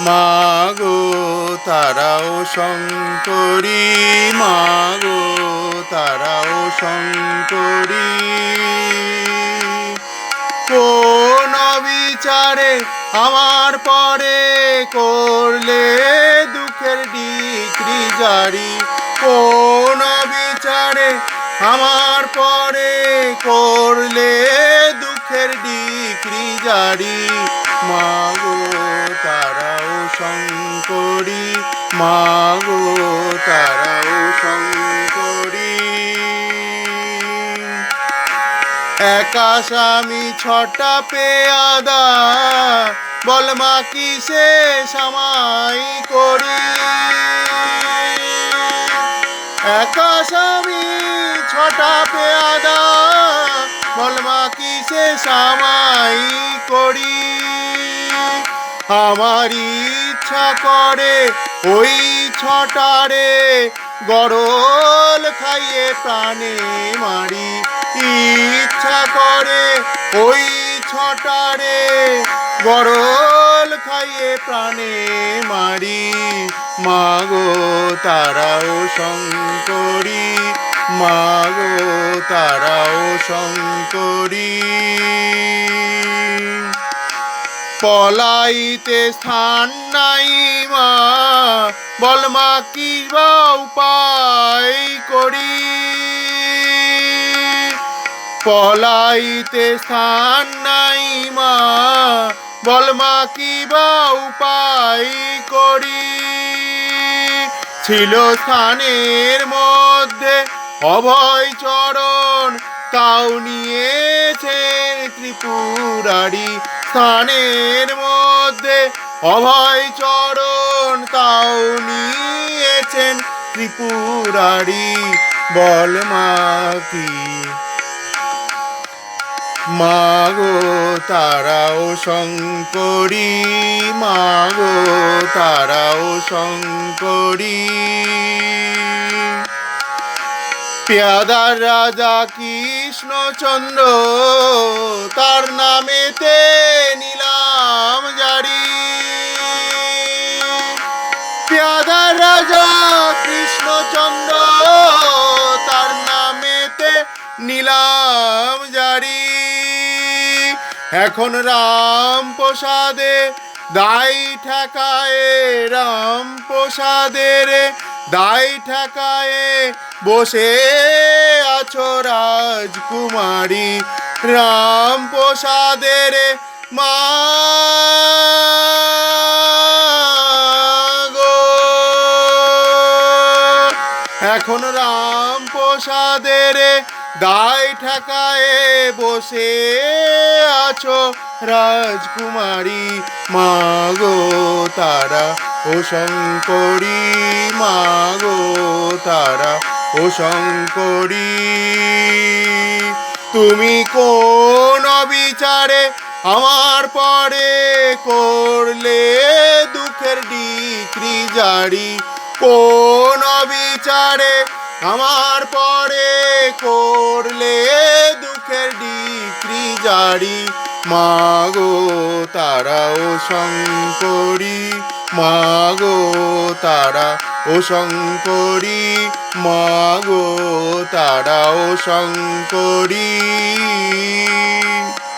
মাগো, তারাও শঙ্করী। মাগো, তারাও শঙ্করী। কোন বিচারে আমার পরে করলে দুঃখের ডিক্রি জারি? কোন বিচারে আমার পরে করলে দুঃখের ডিক্রি জারি? মাগো, তারাও শঙ্করী, মাগো তারাও শঙ্করী। একা স্বামী ছটা পেয়াদা, বল মা কিসে সামাই করি? একা স্বামী ছটা পেয়াদা, বল মা কিসে সামাই করি? আমার ইচ্ছা করে ওই ছটারে গরল খাইয়ে প্রাণে মারি। ইচ্ছা করে ওই ছটারে গরল খাইয়ে প্রাণে মারি। মাগো তারাও শঙ্করী। মাগো তারাও শঙ্করী। পলাইতে স্থান নাই মা। বল মা, কি বা উপায় করি? পলাইতে স্থান নাই মা। বল মা, কি বা উপায় করি? ছিল স্থানের মধ্যে অভয় চরণ তাও নিয়েছেন ত্রিপুরারি স্থানের মধ্যে। অভয় চরণ তাও নিয়েছেন ত্রিপুরারি, বল মা কি? মাগো তারাও শঙ্করী, মাগো তারাও শঙ্করী। পেয়াদার রাজা কৃষ্ণচন্দ্র, তার নামেতে নিলাম জারি। পেয়াদার রাজা কৃষ্ণচন্দ্র, তার নামেতে নিলাম জারি। এখন রাম প্রসাদে দাই ঠেকায় রাম প্রসাদের দাই ঠেকায় বসে আছো রাজকুমারী। রাম প্রসাদের মা গো এখন রাম প্রসাদের দায় ঠেকায় বসে আছো রাজকুমারী। মাগো তারা ও শঙ্করী মাগো তারা, ও শঙ্করী, তুমি কোন বিচারে আমার পরে করলে দুঃখের ডিক্রি জারি? কোন বিচারে আমার পরে করলে দুঃখের ডিক্রি জারি? মাগো তারাও শঙ্করী মাগো তারা ও শঙ্করী মাগো তারা ও শঙ্করী।